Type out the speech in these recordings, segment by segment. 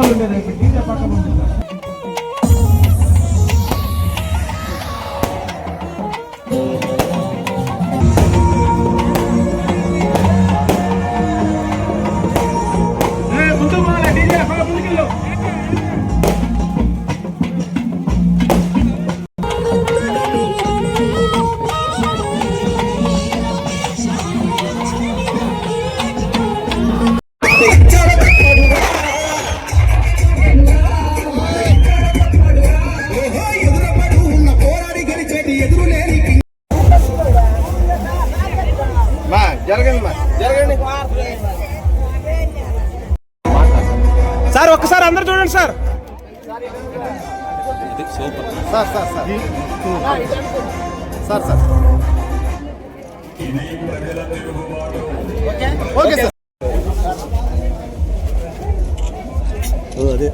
donde necesite para. చూడండి sir. Sir sir sir. Sir sir. Okay sir. అదే.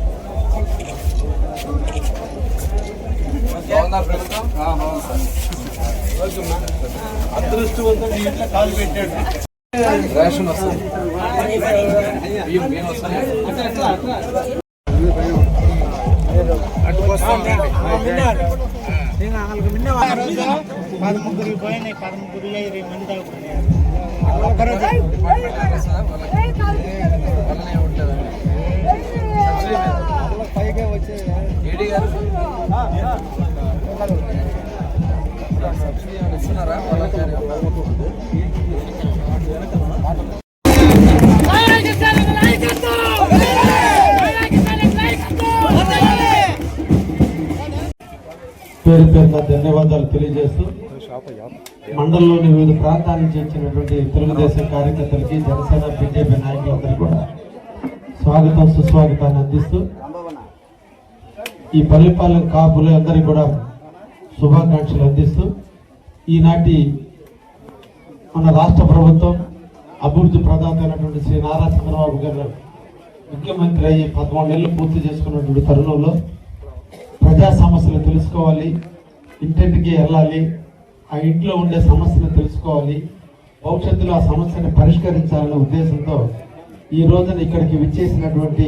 అదృష్టవంతం ఇంట్లో కాలు పెట్టాడు. రేషన్ వస్తుంది. పదముగ్గురు పోయినాయి పదముగ్గురు ఇరవై మంది వాళ్ళనే ఉంటుందండి ఏడీ గారు సబ్సిడీ ఏమైనా ఇస్తున్నారా పేరు పేరున ధన్యవాదాలు తెలియజేస్తూ మండలంలోని వివిధ ప్రాంతాల నుంచి వచ్చినటువంటి తెలుగుదేశం కార్యకర్తలకి జనసేన బీజేపీ నాయకులందరూ కూడా స్వాగతం సుస్వాగతాన్ని అందిస్తూ ఈ పల్లెపాలెం కాపులు అందరికీ కూడా శుభాకాంక్షలు అందిస్తూ ఈనాటి మన రాష్ట్ర ప్రభుత్వం అభివృద్ధి ప్రదాత అయినటువంటి శ్రీ నారా చంద్రబాబు గారు ముఖ్యమంత్రి అయ్యి పదమూడు నెలలు పూర్తి చేసుకున్నటువంటి తరుణంలో ప్రజా సమస్యలు తెలుసుకోవాలి ఇంటింటికి వెళ్ళాలి ఆ ఇంట్లో ఉండే సమస్యలు తెలుసుకోవాలి భవిష్యత్తులో ఆ సమస్యను పరిష్కరించాలనే ఉద్దేశంతో ఈ రోజున ఇక్కడికి విచ్చేసినటువంటి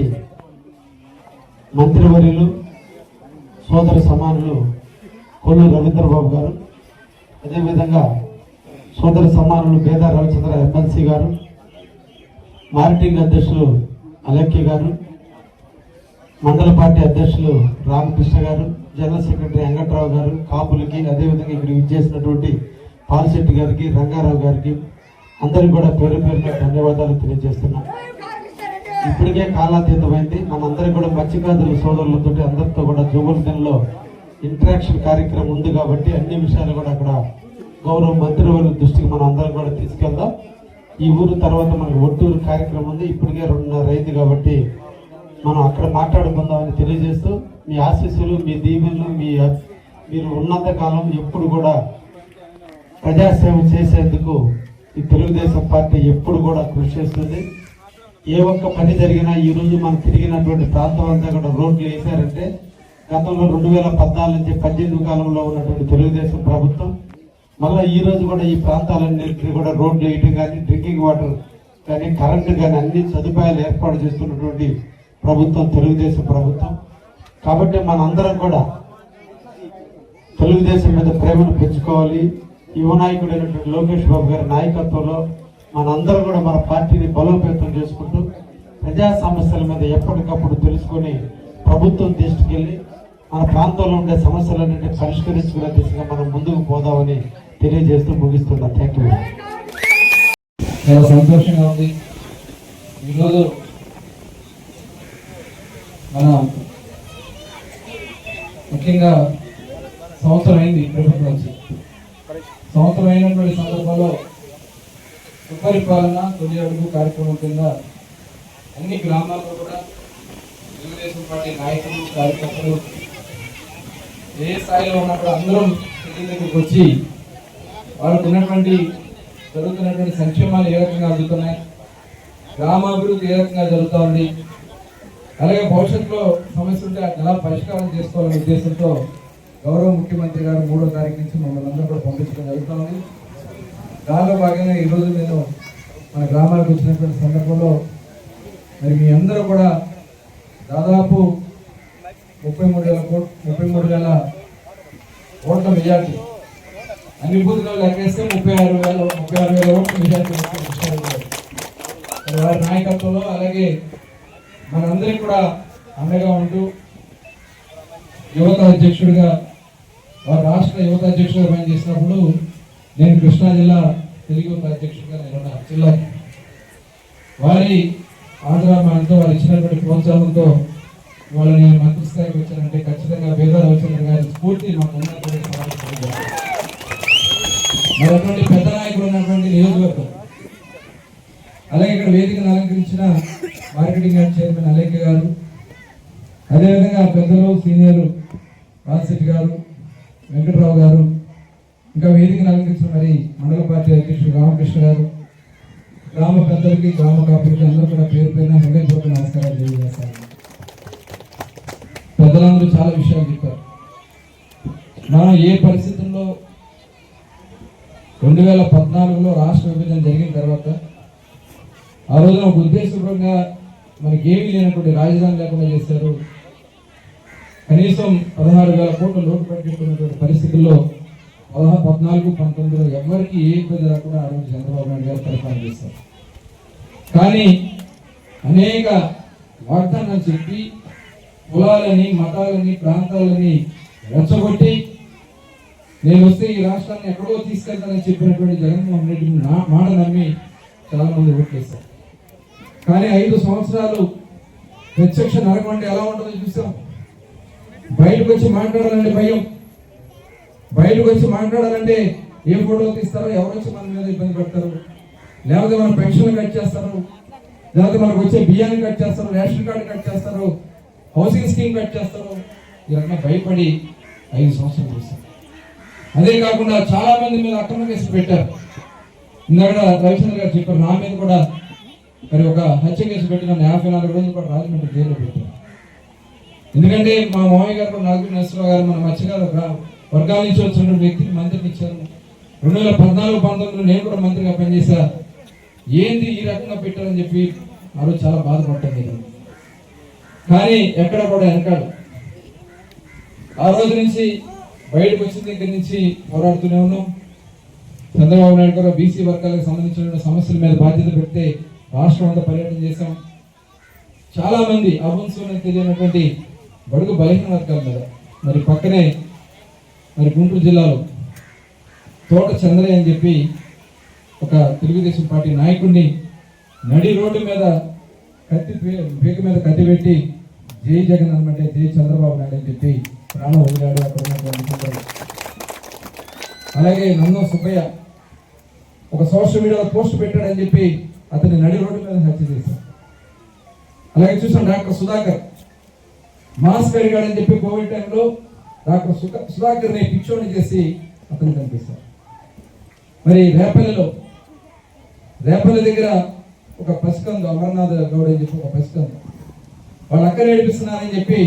మంత్రివర్యులు సోదర సమానులు కొల్లు రవీంద్రబాబు గారు అదేవిధంగా సోదర సమానులు బేదా రవిచంద్ర ఎమ్మెల్సీ గారు మార్కెటింగ్ అధ్యక్షులు అలక్య గారు మండల పార్టీ అధ్యక్షులు రామకృష్ణ గారు జనరల్ సెక్రటరీ వెంకట్రావు గారు కాపులకి అదేవిధంగా ఇక్కడ విచ్చేసినటువంటి పాలశెట్టి గారికి రంగారావు గారికి అందరికి కూడా పేరు పేరున ధన్యవాదాలు తెలియజేస్తున్నాం. ఇప్పటికే కాలాతీతమైంది. మనందరికీ కూడా మత్స్యకారుల సోదరులతో అందరితో కూడా జోగులతెనలో ఇంటరాక్షన్ కార్యక్రమం ఉంది కాబట్టి అన్ని విషయాలు కూడా అక్కడ గౌరవ మంత్రివర్గ దృష్టికి మనం అందరం కూడా తీసుకెళ్దాం. ఈ ఊరు తర్వాత మనకు ఒట్టూరు కార్యక్రమం ఉంది. ఇప్పటికే రెండున్నర అయింది కాబట్టి మనం అక్కడ మాట్లాడుకుందామని తెలియజేస్తూ మీ ఆశీస్సులు మీ దీవెనలు మీ మీరు ఉన్నంత కాలం ఎప్పుడు కూడా ప్రజాసేవ చేసేందుకు ఈ తెలుగుదేశం పార్టీ ఎప్పుడు కూడా కృషి చేస్తుంది. ఏ ఒక్క పని జరిగినా ఈ రోజు మనం తిరిగినటువంటి ప్రాంతం అంతా కూడా రోడ్లు వేశారంటే గతంలో రెండు వేల పద్నాలుగు నుంచి పద్దెనిమిది కాలంలో ఉన్నటువంటి తెలుగుదేశం ప్రభుత్వం మళ్ళీ ఈ రోజు కూడా ఈ ప్రాంతాలన్నింటినీ కూడా రోడ్లు వేయటం కానీ డ్రింకింగ్ వాటర్ కానీ కరెంటు కానీ అన్ని సదుపాయాలు ఏర్పాటు చేస్తున్నటువంటి ప్రభుత్వం తెలుగుదేశం ప్రభుత్వం. కాబట్టి మనందరం కూడా తెలుగుదేశం మీద ప్రేమను పెంచుకోవాలి. యువ నాయకుడైనటువంటి లోకేష్ బాబు గారి నాయకత్వంలో మనందరం కూడా మన పార్టీని బలోపేతం చేసుకుంటూ ప్రజా సమస్యల మీద ఎప్పటికప్పుడు తెలుసుకొని ప్రభుత్వం తీసుకెళ్ళి మన ప్రాంతంలో ఉండే సమస్యలన్నింటినీ పరిష్కరించుకునే దిశగా మనం ముందుకు పోదామని తెలియజేస్తూ ముగిస్తున్నా. థ్యాంక్ యూ చాలా సంతోషంగా ఉంది. ఈరోజు మన ముఖ్యంగా సంవత్సరం అయింది ప్రభుత్వం వచ్చి. సంవత్సరం అయినటువంటి సందర్భంలో సుపరిపాలన తొలి అడుగు కార్యక్రమం కింద అన్ని గ్రామాల్లో కూడా తెలుగుదేశం పార్టీ నాయకులు కార్యకర్తలు ఏ స్థాయిలో ఉన్నప్పుడు అందరం ఇంటి దగ్గరికి వచ్చి వాళ్ళకు ఉన్నటువంటి జరుగుతున్నటువంటి సంక్షేమాలు ఏ రకంగా అందుతున్నాయి గ్రామాభివృద్ధి ఏ రకంగా జరుగుతూ ఉంది అలాగే భవిష్యత్తులో సమస్య ఉంటే ఎలా పరిష్కారం చేసుకోవాలనే ఉద్దేశంతో గౌరవ ముఖ్యమంత్రి గారు మూడో తారీఖు నుంచి మమ్మల్ని అందరూ కూడా పంపించడం జరుగుతుంది. దానిలో భాగంగా ఈరోజు నేను మన గ్రామాలకు వచ్చినటువంటి సందర్భంలో మరి మీ అందరూ కూడా దాదాపు ముప్పై మూడు వేల కోట్ ముప్పై మూడు వేల ఓట్ల మెజార్టీ అన్ని బూతులు లెక్కేస్తే ముప్పై ఆరు వేల ముప్పై ఆరు వేల ఓట్ల మెజార్టీ వారి నాయకత్వంలో అలాగే మనందరికి కూడా అండగా ఉంటూ యువత అధ్యక్షుడిగా వారు రాష్ట్ర యువత అధ్యక్షుడిగా పనిచేసినప్పుడు నేను కృష్ణా జిల్లా తెలుగు యువత అధ్యక్షుడిగా నేను జిల్లా వారి ఆదరామానంతో వారు ఇచ్చినటువంటి ప్రోత్సాహంతో వాళ్ళు నేను మంత్రి స్థాయికి వచ్చానంటే ఖచ్చితంగా వేద వచ్చిన గారి స్ఫూర్తి మాకు ఉన్నటువంటి మరి అటువంటి పెద్ద నాయకుడు ఉన్నటువంటి నియోజకవర్గం అలాగే ఇక్కడ వేదికను అలంకరించిన మార్కెటింగ్ యాడ్ చైర్మన్ అలేఖ్య గారు అదేవిధంగా పెద్దలు సీనియర్ రాజశెట్టి గారు వెంకటరావు గారు ఇంకా వేదికను అలంకరించిన మరి మండల పార్టీ అధ్యక్షుడు రామకృష్ణ గారు గ్రామ పెద్దలకి గ్రామ కాపులకి అందరూ కూడా పేరు పైన హృదయపూర్వక నమస్కారాలు తెలియజేస్తారు. పెద్దలందరూ చాలా విషయాలు చెప్పారు. మనం ఏ పరిస్థితుల్లో రెండు వేల పద్నాలుగులో రాష్ట్ర విభజన జరిగిన తర్వాత ఆ రోజున ఒక ఉద్దేశపూర్వకంగా మనకి ఏమీ లేనటువంటి రాజధాని లేకుండా చేశారు. కనీసం పదహారు వేల కోట్ల లోటు పెట్టుకున్నటువంటి పరిస్థితుల్లో పదహారు పద్నాలుగు పంతొమ్మిదిలో ఎవరికి ఏ ఇబ్బంది రాకుండా ఆ రోజు చంద్రబాబు నాయుడు గారు పరిపాలన చేశారు. కానీ అనేక వాగ్దానాలు చెప్పి కులాలని మతాలని ప్రాంతాలని రెచ్చగొట్టి నేను వస్తే ఈ రాష్ట్రాన్ని ఎక్కడో తీసుకెళ్తానని చెప్పినటువంటి జగన్మోహన్ రెడ్డి నా- మాట నమ్మి చాలా మంది ఓట్లేశారు. కానీ ఐదు సంవత్సరాలు ప్రత్యక్ష నరకం అంటే ఎలా ఉంటుందో చూసాం బయటకు వచ్చి మాట్లాడాలంటే భయం. బయటకు వచ్చి మాట్లాడాలంటే ఏ ఫోటో తీస్తారో ఎవరు వచ్చి మన మీద ఇబ్బంది పెడతారు? లేకపోతే మన పెన్షన్ కట్ చేస్తారు? లేకపోతే మనకు వచ్చే బియ్యాన్ని కట్ చేస్తారు? రేషన్ కార్డు కట్ చేస్తారు? హౌసింగ్ స్కీమ్ కట్ చేస్తారు? ఇవన్నీ భయపడి ఐదు సంవత్సరాలు చూస్తారు. అదే కాకుండా చాలా మంది మీద అక్రమ కేసులు పెట్టారు. ఇందాక రవిచంద్ర గారు చెప్పారు నా మీద కూడా మరి ఒక హత్య కేసు పెట్టిన యాభై నాలుగు రోజులు కూడా రాజమండ్రి జైల్లో పెట్టారు. ఎందుకంటే మా మామయ్య గారు కూడా నాగూరి నరసింహరావు గారు మన మత్స్యకారు వర్గాల నుంచి వచ్చిన వ్యక్తికి మంత్రిని ఇచ్చారు. రెండు వేల పద్నాలుగు పంతొమ్మిదిలో నేను కూడా మంత్రిగా పనిచేశా. ఏంది ఈ రకంగా పెట్టారని చెప్పి ఆ రోజు చాలా బాధపడ్డాను నేను కానీ ఎక్కడ కూడా వెనకాడు ఆ రోజు నుంచి బయటకు వచ్చిన దగ్గర నుంచి పోరాడుతూనే ఉన్నాం. చంద్రబాబు నాయుడు గారు బీసీ వర్గాలకు సంబంధించిన సమస్యల మీద బాధ్యత పెడితే రాష్ట్రం అంతా పర్యటన చేశాం. చాలామంది మంది తెలియనటువంటి బడుగు బలహీన వర్గాల మీద మరి పక్కనే మరి గుంటూరు జిల్లాలో తోట చంద్రయ్య అని చెప్పి ఒక తెలుగుదేశం పార్టీ నాయకుడిని నడి రోడ్డు మీద కత్తి పీక మీద కత్తి పెట్టి జై జగన్ అనమంటే జై చంద్రబాబు నాయుడు అని చెప్పి ప్రాణం వదిలాడు అక్కడ ఉన్నటువంటి అలాగే నన్ను సుబ్బయ్య ఒక సోషల్ మీడియాలో పోస్ట్ పెట్టాడని చెప్పి అతని నడి రోడ్డు మీద హత్య చేశారు అలాగే చూసాం డాక్టర్ సుధాకర్. మాస్క్ అడిగాడని చెప్పి కోవిడ్ టైంలో డాక్టర్ సుధాకర్ సుధాకర్ని పిచ్చోని చేసి అతను కనిపిస్తారు మరి రేపల్లిలో రేపల్లి దగ్గర ఒక పసికందు అమర్నాథ్ గౌడ్ అని చెప్పి ఒక పసికందు వాళ్ళు అక్కడ ఏడిపిస్తున్నారని చెప్పి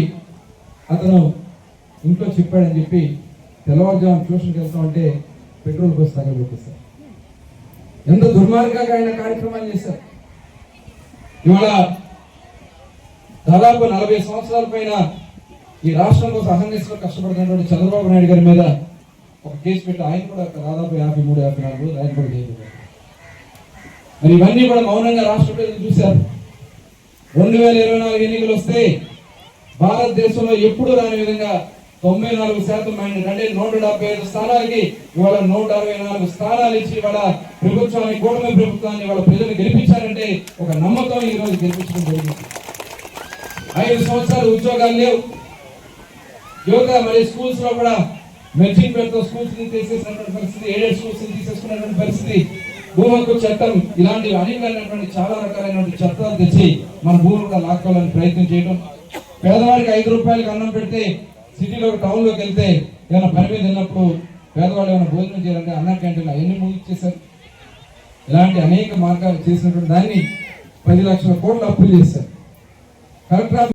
అతను ఇంట్లో చెప్పాడని చెప్పి తెల్లవారుజాము ట్యూషన్కి వెళ్తామంటే పెట్రోల్ బస్ తగలబెట్టిస్తారు ఎంత దుర్మార్గంగా ఆయన కార్యక్రమాలు చేశారు. ఇవాళ దాదాపు నలభై సంవత్సరాల పైన ఈ రాష్ట్రం కోసం అహర్నిశలో కష్టపడుతున్నటువంటి చంద్రబాబు నాయుడు గారి మీద ఒక కేసు పెట్టి ఆయన కూడా దాదాపు యాభై మూడు యాభై నాలుగు రోజులు ఆయన కూడా చేయలేదు మరి ఇవన్నీ కూడా మౌనంగా రాష్ట్ర ప్రజలు చూశారు. రెండు వేల ఇరవై నాలుగు ఎన్నికలు వస్తే భారతదేశంలో ఎప్పుడు రాని విధంగా తొంభై నాలుగు శాతం ఆయన అంటే నూట డెబ్బై ఐదు స్థానాలకి ఇవాళ నూట అరవై నాలుగు స్థానాలు ఇచ్చి ఇవాళ ప్రభుత్వాన్ని కూటమి ప్రభుత్వాన్ని ఇవాళ ప్రజలు గెలిపించారంటే ఒక నమ్మకం ఈ రోజు గెలిపించడం జరిగింది. ఐదు సంవత్సరాలు ఉద్యోగాలు లేవు. యువత మరి స్కూల్స్లో కూడా మెర్జింగ్ పేరుతో స్కూల్స్ని తీసేసినటువంటి పరిస్థితి ఎయిడెడ్ స్కూల్స్ని తీసేసుకున్నటువంటి పరిస్థితి. భూ చట్టం ఇలాంటి అనేకమైనటువంటి చాలా రకాలైనటువంటి చట్టాలు తెచ్చి మన భూములు కూడా లాక్కోవాలని ప్రయత్నం చేయడం పేదవాడికి ఐదు రూపాయలకి అన్నం పెడితే సిటీలో టౌన్లోకి వెళ్తే ఏమైనా పని మీద వెళ్ళినప్పుడు పేదవాళ్ళు ఏమైనా భోజనం చేయాలంటే అన్న క్యాంటీన్ అవన్నీ ముగించేశారు ఇలాంటి అనేక మార్గాలు చేసినటువంటి దాన్ని పది లక్షల కోట్లు అప్పులు చేశారు. కలెక్టర్